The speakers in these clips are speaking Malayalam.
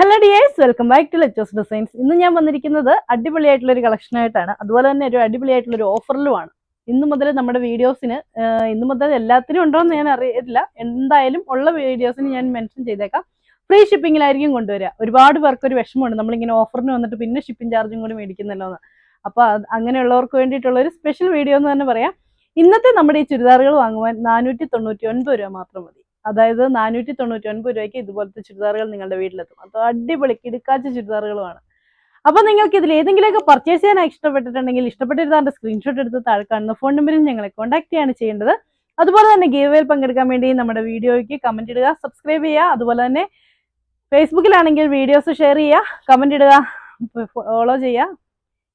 Hello dears welcome back to Letos designs ഇന്ന് ഞാൻ വന്നിരിക്കുന്നത് അടിപൊളിയായിട്ടുള്ള ഒരു കളക്ഷനായിട്ടാണ് അതുപോലെ തന്നെ ഒരു അടിപൊളിയായിട്ടുള്ള ഒരു ഓഫറിലുമാണ് ഇന്ന് മുതൽ നമ്മുടെ വീഡിയോസിന് ഇന്ന് മുതൽ എല്ലാത്തിനും ഉണ്ടോ എന്ന് ഞാൻ അറിയില്ല എന്തായാലും ഉള്ള വീഡിയോസിന് ഞാൻ മെൻഷൻ ചെയ്തേക്കാം. ഫ്രീ ഷിപ്പിങ്ങിലായിരിക്കും കൊണ്ടുവരിക. ഒരുപാട് പേർക്ക് ഒരു വിഷമമുണ്ട്. നമ്മളിങ്ങനെ ഓഫറിന് വന്നിട്ട് പിന്നെ ഷിപ്പിംഗ് ചാർജും കൂടി മേടിക്കുന്നല്ലോ എന്ന് അപ്പോൾ അങ്ങനെയുള്ളവർക്ക് വേണ്ടിയിട്ടുള്ള ഒരു സ്പെഷ്യൽ വീഡിയോ എന്ന് തന്നെ പറയാം. ഇന്നത്തെ നമ്മുടെ ഈ ചുരിദാറുകൾ വാങ്ങുവാൻ നാനൂറ്റി തൊണ്ണൂറ്റി ഒൻപത് രൂപ മാത്രം മതി. അതായത് നാനൂറ്റി തൊണ്ണൂറ്റി ഒൻപത് രൂപയ്ക്ക് ഇതുപോലത്തെ ചുരിദാറുകൾ നിങ്ങളുടെ വീട്ടിലെത്തും. അപ്പോൾ അടിപൊളി കിടുക്കാച്ച ചുരിദാറുകളുമാണ്. അപ്പോൾ നിങ്ങൾക്ക് ഇതിൽ ഏതെങ്കിലുമൊക്കെ പർച്ചേസ് ചെയ്യാൻ ഇഷ്ടപ്പെട്ടിട്ടുണ്ടെങ്കിൽ ഇഷ്ടപ്പെട്ടിരുന്നതിന്റെ സ്ക്രീൻഷോട്ട് എടുത്ത് താഴെ കാണുന്ന ഫോൺ നമ്പറിൽ ഞങ്ങളെ കോൺടാക്ട് ചെയ്യാണ് ചെയ്യേണ്ടത്. അതുപോലെ തന്നെ ഗീവേയിൽ പങ്കെടുക്കാൻ വേണ്ടി നമ്മുടെ വീഡിയോയ്ക്ക് കമന്റ് ഇടുക സബ്സ്ക്രൈബ് ചെയ്യുക. അതുപോലെ തന്നെ ഫേസ്ബുക്കിലാണെങ്കിൽ വീഡിയോസ് ഷെയർ ചെയ്യുക കമന്റ് ഇടുക ഫോളോ ചെയ്യുക.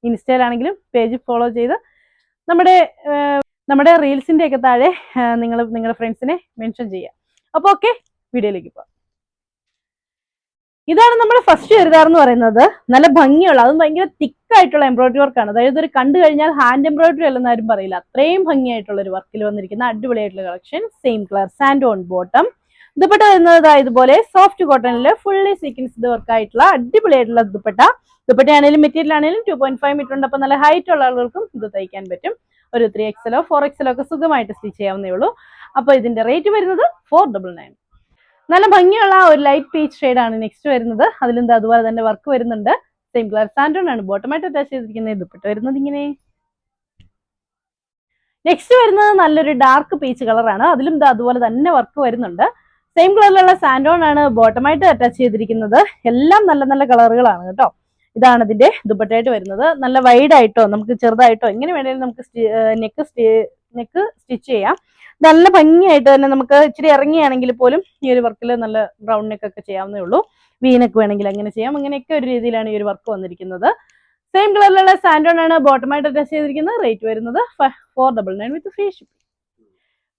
ഇൻസ്റ്റയിലാണെങ്കിലും പേജ് ഫോളോ ചെയ്ത് നമ്മുടെ നമ്മുടെ റീൽസിന്റെ ഒക്കെ താഴെ നിങ്ങൾ നിങ്ങളുടെ ഫ്രണ്ട്സിനെ മെൻഷൻ ചെയ്യുക. അപ്പോൾ ഓക്കെ വീഡിയോയിലേക്ക് പോവാം ഇതാണ് നമ്മുടെ ഫസ്റ്റ് ചുരിദാർ എന്ന് പറയുന്നത്. നല്ല ഭംഗിയുള്ള അതും ഭയങ്കര തിക്കായിട്ടുള്ള എംബ്രോയിഡറി വർക്കാണ് അതായത് ഒരു കണ്ടു കഴിഞ്ഞാൽ ഹാൻഡ് എംബ്രോയിഡറി അല്ലെന്ന് ആരും പറയില്ല. അത്രയും ഭംഗിയായിട്ടുള്ള ഒരു വർക്കിൽ വന്നിരിക്കുന്ന അടിപൊളിയായിട്ടുള്ള collection same colour santoon bottom dupatta വരുന്നത് ഇതുപോലെ സോഫ്റ്റ് കോട്ടണിൽ ഫുള്ളി സീക്വൻസ്ഡ് വർക്ക് ആയിട്ടുള്ള അടിപൊളിയായിട്ടുള്ള ദുപ്പട്ട. ദുപ്പട്ട ആണെങ്കിലും മെറ്റീരിയൽ ആണെങ്കിലും ടു പോയിന്റ് ഫൈവ് മീറ്റർ ഉണ്ട്. അപ്പോൾ നല്ല ഹൈറ്റ് ഉള്ള ആളുകൾക്കും ഇത് തയ്ക്കാൻ പറ്റും. ഒരു ത്രീ എക്സലോ ഫോർ എക്സലോ ഒക്കെ സുഖമായിട്ട് സ്റ്റിച്ച് ചെയ്യാവുന്നേ ഉള്ളൂ. അപ്പോൾ ഇതിന്റെ റേറ്റ് വരുന്നത് ഫോർ ഡബിൾ നയൻ നല്ല ഭംഗിയുള്ള ഒരു ലൈറ്റ് പീച്ച് ഷെയ്ഡ് ആണ് നെക്സ്റ്റ് വരുന്നത്. അതിലെന്താ അതുപോലെ തന്നെ വർക്ക് വരുന്നുണ്ട്. സെയിം കളർ സാൻഡോൺ ആണ്. ബോട്ടമായിട്ട് അറ്റാച്ച് ചെയ്തിരിക്കുന്നത്. ദുപ്പട്ട വരുന്നത് ഇങ്ങനെ. നെക്സ്റ്റ് വരുന്നത് നല്ലൊരു ഡാർക്ക് പീച്ച് കളറാണ് അതിലും അതുപോലെ തന്നെ വർക്ക് വരുന്നുണ്ട്. സെയിം കളറിലുള്ള സാൻഡോൺ ആണ് ബോട്ടമായിട്ട് അറ്റാച്ച് ചെയ്തിരിക്കുന്നത്. എല്ലാം നല്ല നല്ല കളറുകളാണ് കേട്ടോ. ഇതാണ് ഇതിന്റെ ദുപ്പട്ടയായിട്ട് വരുന്നത്. നല്ല വൈഡായിട്ടോ നമുക്ക് ചെറുതായിട്ടോ എങ്ങനെ വേണേലും നമുക്ക് നെക്ക് നെക്ക് സ്റ്റിച്ച് ചെയ്യാം. നല്ല ഭംഗിയായിട്ട് തന്നെ നമുക്ക് ഇച്ചിരി ഇറങ്ങിയാണെങ്കിൽ പോലും ഈ ഒരു വർക്കിൽ നല്ല ബ്രൗൺ നെക്ക് ഒക്കെ ചെയ്യാവുന്നേ ഉള്ളൂ. വീനക്ക് വേണമെങ്കിൽ അങ്ങനെ ചെയ്യാം. അങ്ങനെയൊക്കെ ഒരു രീതിയിലാണ് ഈ ഒരു വർക്ക് വന്നിരിക്കുന്നത്. സെയിം കളറിലുള്ള സാൻഡോൺ ആണ് ബോട്ടമായിട്ട് അറ്റാച്ച് ചെയ്തിരിക്കുന്നത്. റേറ്റ് വരുന്നത് four double nine with free shipping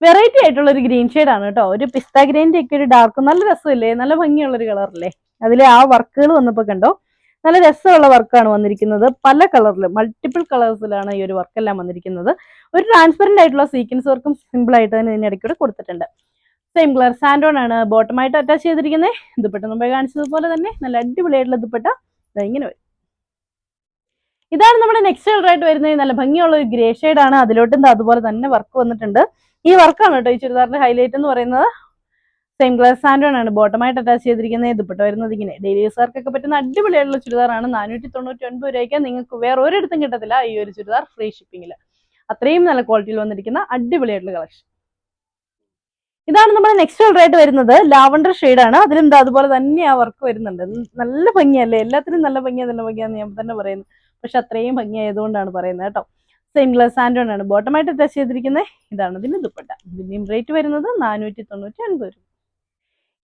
variety ആയിട്ടുള്ള ഒരു ഗ്രീൻ ഷെയ്ഡ് ആണ് കേട്ടോ ഒരു പിസ്ത ഗ്രീന്റെ ഒക്കെ ഒരു ഡാർക്ക് നല്ല രസമില്ലേ? നല്ല ഭംഗിയുള്ള ഒരു കളറല്ലേ അതിലെ ആ വർക്കുകൾ വന്നപ്പോൾ കണ്ടോ? നല്ല രസമുള്ള വർക്കാണ് വന്നിരിക്കുന്നത്. പല കളറിൽ മൾട്ടിപ്പിൾ കളേഴ്സിലാണ് ഈ ഒരു വർക്കെല്ലാം വന്നിരിക്കുന്നത്. ഒരു ട്രാൻസ്പെറന്റ് ആയിട്ടുള്ള സീക്വൻസ് വർക്കും സിമ്പിൾ ആയിട്ട് തന്നെ ഇതിന്റെ ഇടയ്ക്കൂടെ കൊടുത്തിട്ടുണ്ട്. സെയിം കളർ സാൻഡോൺ ആണ് ബോട്ടമായിട്ട് അറ്റാച്ച് ചെയ്തിരിക്കുന്നത് ദുപ്പട്ട മുമ്പേ കാണിച്ചതുപോലെ തന്നെ നല്ല അടിപൊളിയായിട്ടുള്ള ദുപ്പട്ട. ഇങ്ങനെ വരും. ഇതാണ് നമ്മുടെ നെക്സ്റ്റ് കളർ ആയിട്ട് വരുന്നത്. നല്ല ഭംഗിയുള്ള ഒരു ഗ്രേ ഷെയ്ഡാണ് അതിലോട്ടും അതുപോലെ തന്നെ വർക്ക് വന്നിട്ടുണ്ട്. ഈ വർക്കാണ് കേട്ടോ ഈ ചുരിദാറിന്റെ ഹൈലൈറ്റ് എന്ന് പറയുന്നത്. സെയിം ഗ്ലാസ് ആണ് ബോട്ടമായിട്ട് അറ്റാച്ച് ചെയ്തിരിക്കുന്നത് ദുപ്പട്ട വരുന്നത് ഇങ്ങനെ. ഡെയിലി യൂസർക്കൊക്കെ പറ്റുന്ന അടിപൊളിയായിട്ടുള്ള ചുരിദാറാണ്. നാനൂറ്റി തൊണ്ണൂറ്റി ഒൻപത് രൂപയ്ക്ക് നിങ്ങൾക്ക് വേറെ ഒരിടത്തും കിട്ടത്തില്ല ഈ ഒരു ചുരിദാർ ഫ്രീ ഷിപ്പിംഗിൽ അത്രയും നല്ല ക്വാളിറ്റിയിൽ വന്നിരിക്കുന്ന അടിപൊളിയായിട്ടുള്ള കളക്ഷൻ ഇതാണ് നമ്മുടെ നെക്സ്റ്റ് കളർ ആയിട്ട് വരുന്നത്. ലാവണ്ടർ ആണ്. അതിലും അതുപോലെ തന്നെ ആ വർക്ക് വരുന്നുണ്ട്. നല്ല ഭംഗിയല്ലേ? എല്ലാത്തിനും നല്ല ഭംഗിയാ നല്ല ഭംഗിയാന്ന് ഞാൻ തന്നെ പറയുന്നു. പക്ഷെ അത്രയും ഭംഗിയായതുകൊണ്ടാണ് പറയുന്നത് കേട്ടോ. സെയിം ഗ്ലാസ് സാൻഡോൺ ആണ് ബോട്ടമായിട്ട് അറ്റാച്ച് ചെയ്തിരിക്കുന്നത് ഇതാണ് ഇതിന് ദുപ്പട്ട. ഇതിന്റെയും റേറ്റ് വരുന്നത് നാനൂറ്റി തൊണ്ണൂറ്റി അൻപത് രൂപ.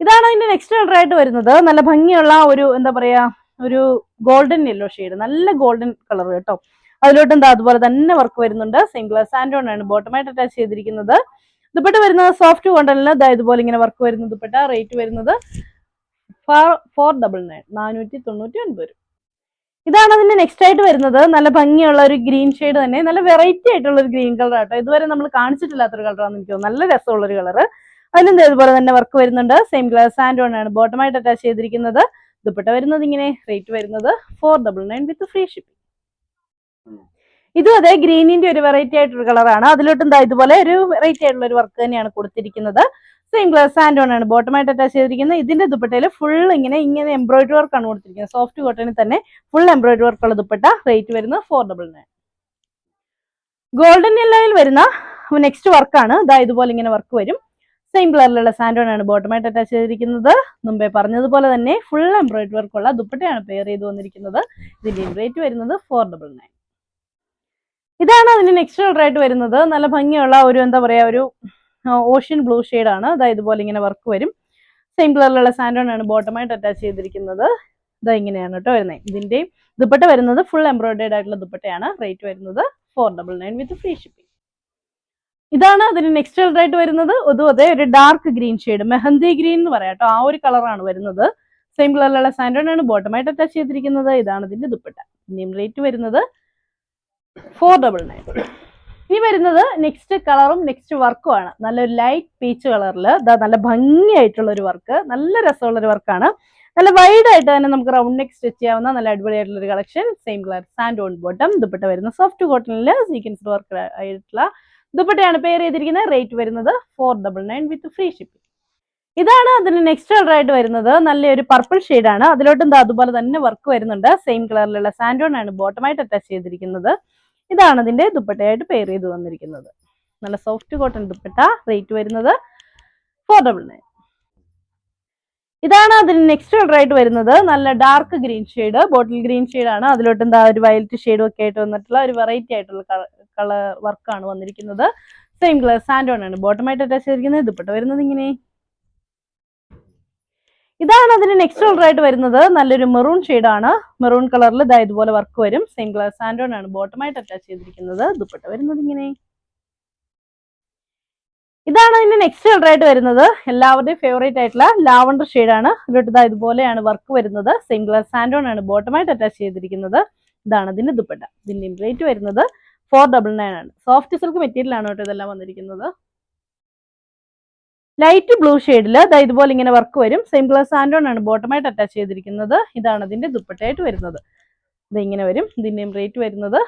ഇതാണ് അതിന്റെ നെക്സ്റ്റ് കളർ ആയിട്ട് വരുന്നത്. നല്ല ഭംഗിയുള്ള ഒരു എന്താ പറയാ ഒരു ഗോൾഡൻ യെല്ലോ ഷെയ്ഡ് നല്ല ഗോൾഡൻ കളർ കേട്ടോ. അതിലോട്ട് എന്താ അതുപോലെ തന്നെ വർക്ക് വരുന്നുണ്ട്. ഗ്ലാസ് സാൻഡോൺ ആണ് ബോട്ടമായിട്ട് അറ്റാച്ച് ചെയ്തിരിക്കുന്നത്. ദുപ്പട്ട വരുന്നത് സോഫ്റ്റ് കോണ്ടണിൽ ദാ ഇതുപോലെ ഇങ്ങനെ വർക്ക് വരുന്ന ദുപ്പട്ട. റേറ്റ് വരുന്നത് ഫോർ ഡബിൾ നയൻ നാനൂറ്റി തൊണ്ണൂറ്റി ഒൻപത് രൂപ. ഇതാണ് അതിന്റെ നെക്സ്റ്റ് ആയിട്ട് വരുന്നത്. നല്ല ഭംഗിയുള്ള ഒരു ഗ്രീൻ ഷെയ്ഡ് തന്നെ. നല്ല വെറൈറ്റി ആയിട്ടുള്ള ഒരു ഗ്രീൻ കളർ ആട്ടോ. ഇതുവരെ നമ്മൾ കാണിച്ചിട്ടില്ലാത്തൊരു കളറാണെന്ന് എനിക്ക് തോന്നുന്നു. നല്ല രസമുള്ള ഒരു കളർ അതിലും ഇതുപോലെ തന്നെ വർക്ക് വരുന്നുണ്ട്? സെയിം ഗ്ലാസ് സാൻഡോൺ ആണ്. ബോട്ടമായിട്ട് അറ്റാച്ച് ചെയ്തിരിക്കുന്നത്. ദുപ്പട്ട വരുന്നത് ഇങ്ങനെ റേറ്റ് വരുന്നത് four double nine with free shipping ഇതും അതെ ഗ്രീനിന്റെ ഒരു വെറൈറ്റി ആയിട്ടൊരു കളറാണ് അതിലോട്ടും എന്താ ഇതുപോലെ ഒരു വെറൈറ്റി ആയിട്ടുള്ള ഒരു വർക്ക് തന്നെയാണ് കൊടുത്തിരിക്കുന്നത്. സെയിം ഗ്ലാസ് സാൻഡോൺ ആണ്. ബോട്ടമായിട്ട് അറ്റാച്ച് ചെയ്തിരിക്കുന്നത്. ഇതിന്റെ ദുപ്പട്ടയിൽ ഫുൾ ഇങ്ങനെ ഇങ്ങനെ എംബ്രോയിഡറി ആണ് കൊടുത്തിരിക്കുന്നത്. സോഫ്റ്റ് കോട്ടണിൽ തന്നെ ഫുൾ എംബ്രോയിഡറി വർക്കുള്ള ദുപ്പട്ട. റേറ്റ് വരുന്നത് ഫോർ ഡബിൾ നയൻ ഗോൾഡൻ യെല്ലോയിൽ വരുന്ന നെക്സ്റ്റ് വർക്കാണ് ഇതാ ഇതുപോലെ ഇങ്ങനെ വർക്ക് വരും. സെയിം കളറിലുള്ള സാൻഡോൺ ആണ് ബോട്ടമായിട്ട് അറ്റാച്ച് ചെയ്തിരിക്കുന്നത്. മുമ്പേ പറഞ്ഞതുപോലെ തന്നെ ഫുൾ എംബ്രോയിഡറി വർക്കുള്ള ദുപ്പട്ടയാണ് പെയർ ചെയ്ത് വന്നിരിക്കുന്നത്. ഇതിന്റെ റേറ്റ് വരുന്നത് ഫോർ ഡബിൾ നയൻ ഇതാണ് അതിന് നെക്സ്റ്റ് കളർ ആയിട്ട് വരുന്നത്. നല്ല ഭംഗിയുള്ള ഒരു എന്താ പറയാ ഒരു ഓഷ്യൻ ബ്ലൂ ആണ്. ഇതാ ഇതുപോലെ ഇങ്ങനെ വർക്ക് വരും. സെയിം കളറിലുള്ള സാൻഡോൺ ആണ് ബോട്ടമായിട്ട് അറ്റാച്ച് ചെയ്തിരിക്കുന്നത്. ഇതാ ഇങ്ങനെയാണ് കേട്ടോ വരുന്നത്. ഇതിന്റെയും ദുപ്പട്ട വരുന്നത് ഫുൾ എംബ്രോയിഡേഡ് ആയിട്ടുള്ള ദുപ്പട്ടയാണ്. റേറ്റ് വരുന്നത് four double nine with free shipping ഇതാണ് അതിന് നെക്സ്റ്റ് കളർ ആയിട്ട് വരുന്നത്. അതും ഒരു dark green shade mehndi green എന്ന് പറയാം ആ ഒരു കളറാണ് വരുന്നത്. സെയിം കളറിലുള്ള സാൻഡോൺ ആണ് ബോട്ടമായിട്ട് അറ്റാച്ച് ചെയ്തിരിക്കുന്നത്. ഇതാണ് ഇതിന്റെ ദുപ്പട്ട. ഇനിയും റേറ്റ് വരുന്നത് ഫോർ ഡബിൾ നയൻ ഇനി വരുന്നത് നെക്സ്റ്റ് കളറും നെക്സ്റ്റ് വർക്കും ആണ്. നല്ലൊരു ലൈറ്റ് പീച്ച് കളറിൽ നല്ല ഭംഗിയായിട്ടുള്ള ഒരു വർക്ക് നല്ല രസമുള്ള ഒരു വർക്കാണ് നല്ല വൈഡ് ആയിട്ട് തന്നെ നമുക്ക് റൗണ്ട് നെക്ക് സ്റ്റിച്ച് ചെയ്യാവുന്ന നല്ല അടിപൊളിയായിട്ടുള്ള ഒരു collection same colour sand on bottom dupatta വരുന്ന സോഫ്റ്റ് കോട്ടണിൽ സീക്വൻസ് വർക്ക് ആയിട്ടുള്ള ദുപ്പട്ടയാണ് പേര് ചെയ്തിരിക്കുന്നത് റേറ്റ് വരുന്നത് four double nine with free shipping ഇതാണ് അതിന് നെക്സ്റ്റ് കളർ ആയിട്ട് വരുന്നത്. നല്ലൊരു പർപ്പിൾ ആണ്. അതിലോട്ടും അതുപോലെ തന്നെ വർക്ക് വരുന്നുണ്ട്. സെയിം കളറിലുള്ള സാൻഡോൺ ആണ് ബോട്ടമായിട്ട് അറ്റാച്ച് ചെയ്തിരിക്കുന്നത്. ഇതാണ് അതിന്റെ ദുപ്പട്ടയായിട്ട് പെയർ ചെയ്ത് വന്നിരിക്കുന്നത്. നല്ല സോഫ്റ്റ് കോട്ടൺ ദുപ്പട്ട റേറ്റ് വരുന്നത് ഫോർ ഡബിൾ നയൻ ഇതാണ് അതിന് നെക്സ്റ്റ് കളർ ആയിട്ട് വരുന്നത്. നല്ല dark green shade bottle green ആണ്. അതിലോട്ട് എന്താ ഒരു വയലറ്റ് ഷെയ്ഡും ഒക്കെ ആയിട്ട് വന്നിട്ടുള്ള ഒരു വെറൈറ്റി ആയിട്ടുള്ള കളർ വർക്കാണ് വന്നിരിക്കുന്നത്. സെയിം കളർ സാൻഡോൺ ആണ്. ബോട്ടമായിട്ട് അറ്റാച്ച് ചെയ്തിരിക്കുന്നത് ഇതുപെട്ട് വരുന്നത് ഇങ്ങനെ. ഇതാണ് അതിന് നെക്സ്റ്റ് കളർ ആയിട്ട് വരുന്നത്. നല്ലൊരു മെറൂൺ ആണ്. മെറൂൺ കളറിൽ ഇതാ ഇതുപോലെ വർക്ക് വരും. സെയിം കളർ സാൻഡോൺ ആണ്. ബോട്ടമായിട്ട് അറ്റാച്ച് ചെയ്തിരിക്കുന്നത്. ദുപ്പട്ട വരുന്നത് ഇങ്ങനെ. ഇതാണ് ഇതിന്റെ നെക്സ്റ്റ് കളർ ആയിട്ട് വരുന്നത്. എല്ലാവരുടെയും ഫേവറേറ്റ് ആയിട്ടുള്ള ലാവണ്ടർ ആണ്. ഇതിലോട്ട് ഇതാ ഇതുപോലെയാണ് വർക്ക് വരുന്നത്. സെയിം കളർ സാൻഡോൺ ആണ് ബോട്ടമായിട്ട് അറ്റാച്ച് ചെയ്തിരിക്കുന്നത്. ഇതാണ് ഇതിന്റെ ദുപ്പട്ട. ഇതിന്റെ റേറ്റ് വരുന്നത് ഫോർ ഡബിൾ നയൻ ആണ്. സോഫ്റ്റ് സിൽക്ക് മെറ്റീരിയൽ ആണ് കേട്ടോ ഇതെല്ലാം വന്നിരിക്കുന്നത്. ലൈറ്റ് ബ്ലൂ ഷെയ്ഡിൽ ഇതുപോലെ ഇങ്ങനെ വർക്ക് വരും. സെയിം കളർ സാൻഡോൺ ആണ് ബോട്ടമായിട്ട് അറ്റാച്ച് ചെയ്തിരിക്കുന്നത്. ഇതാണ് ഇതിന്റെ ദുപ്പട്ടയായിട്ട് വരുന്നത്. ഇത് ഇങ്ങനെ വരും. ഇതിന്റെയും റേറ്റ് വരുന്നത്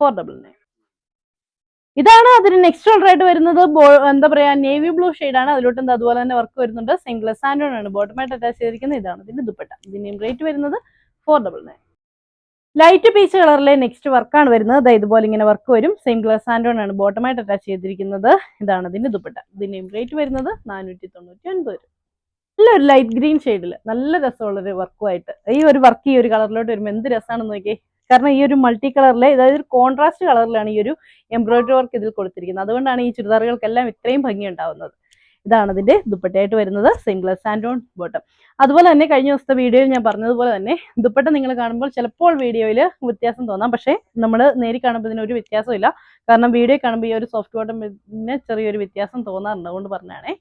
ഫോർ ഡബിൾ നയൻ ഇതാണ് അതിന് നെക്സ്റ്റ് കളർ ആയിട്ട് വരുന്നത്. എന്താ പറയാ നേവി ബ്ലൂ ആണ്. അതിലോട്ട് എന്താ അതുപോലെ തന്നെ വർക്ക് വരുന്നുണ്ട്. സെയിം കളർ സാൻഡോൺ ആണ് ബോട്ടമായിട്ട് അറ്റാച്ച് ചെയ്തിരിക്കുന്നത്. ഇതാണ് ഇതിന്റെ ദുപ്പട്ട. ഇതിന്റെയും റേറ്റ് വരുന്നത് four double nine light peach കളറിലെ നെക്സ്റ്റ് വർക്കാണ് വരുന്നത്. അതായത് ഇതുപോലെ ഇങ്ങനെ വർക്ക് വരും. സെയിം ഗ്ലാസ് സാൻഡോൺ ആണ് ബോട്ടമായിട്ട് അറ്റാച്ച് ചെയ്തിരിക്കുന്നത്. ഇതാണ് ഇതിന്റെ ദുപ്പട്ട. ഇതിന്റെയും റേറ്റ് വരുന്നത് നാനൂറ്റി തൊണ്ണൂറ്റി ഒൻപത് രൂപ. നല്ലൊരു ലൈറ്റ് ഗ്രീൻ ഷെയ്ഡിൽ നല്ല രസമുള്ളൊരു വർക്കുമായിട്ട് ഈ ഒരു വർക്ക് ഈ ഒരു കളറിലോട്ട് വരുമ്പോൾ എന്ത് രസമാണെന്ന് നോക്കിയേ. കാരണം ഈ ഒരു മൾട്ടി കളറിലെ അതായത് ഒരു കോൺട്രാസ്റ്റ് കളറിലാണ് ഈ ഒരു എംബ്രോയിഡറി വർക്ക് ഇതിൽ കൊടുത്തിരിക്കുന്നത്. അതുകൊണ്ടാണ് ഈ ചുരിദാറുകൾക്കെല്ലാം ഇത്രയും ഭംഗി ഉണ്ടാവുന്നത് ഇതാണ് അതിന്റെ ദുപ്പട്ടയായിട്ട് വരുന്നത് സിംഗിൾ സാൻഡോൺ ബോട്ടം അതുപോലെ തന്നെ കഴിഞ്ഞ ദിവസത്തെ വീഡിയോയിൽ ഞാൻ പറഞ്ഞതുപോലെ തന്നെ ദുപ്പട്ട നിങ്ങൾ കാണുമ്പോൾ ചിലപ്പോൾ വീഡിയോയിൽ വ്യത്യാസം തോന്നാം. പക്ഷേ നമ്മൾ നേരി കാണുമ്പോൾ ഇതിനൊരു വ്യത്യാസമില്ല കാരണം വീഡിയോ കാണുമ്പോൾ ഈ ഒരു സോഫ്റ്റ് ബോട്ടമിന് ചെറിയൊരു വ്യത്യാസം തോന്നാറുണ്ട്. അതുകൊണ്ട് പറഞ്ഞാണേ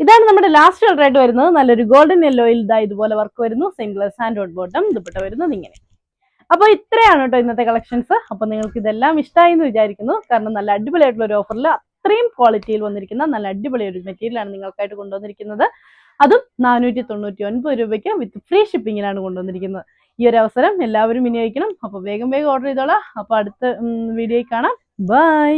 ഇതാണ് നമ്മുടെ ലാസ്റ്റ് കളറായിട്ട് വരുന്നത്. നല്ലൊരു ഗോൾഡൻ യെല്ലോയിൽ ഇതാ ഇതുപോലെ വർക്ക് വരുന്നു. സിംഗിൾ സാൻഡോൺ ബോട്ടം ദുപ്പട്ട വരുന്നത് ഇങ്ങനെ. അപ്പോൾ ഇത്രയാണ് കേട്ടോ ഇന്നത്തെ കളക്ഷൻസ് അപ്പോൾ നിങ്ങൾക്ക് ഇതെല്ലാം ഇഷ്ടമായി എന്ന് വിചാരിക്കുന്നു. കാരണം നല്ല അടിപൊളിയായിട്ടുള്ള ഒരു ഓഫറിൽ അത്രയും ക്വാളിറ്റിയിൽ വന്നിരിക്കുന്ന നല്ല അടിപൊളി ഒരു മെറ്റീരിയലാണ് നിങ്ങൾക്കായിട്ട് കൊണ്ടുവന്നിരിക്കുന്നത്. അതും നാനൂറ്റി തൊണ്ണൂറ്റി ഒൻപത് രൂപയ്ക്ക് വിത്ത് ഫ്രീ ഷിപ്പിങ്ങിനാണ് കൊണ്ടുവന്നിരിക്കുന്നത്. ഈ ഒരു അവസരം എല്ലാവരും വിനിയോഗിക്കണം. അപ്പോൾ വേഗം വേഗം ഓർഡർ ചെയ്തോളാം. അപ്പോൾ അടുത്ത വീഡിയോയിൽ കാണാം. ബൈ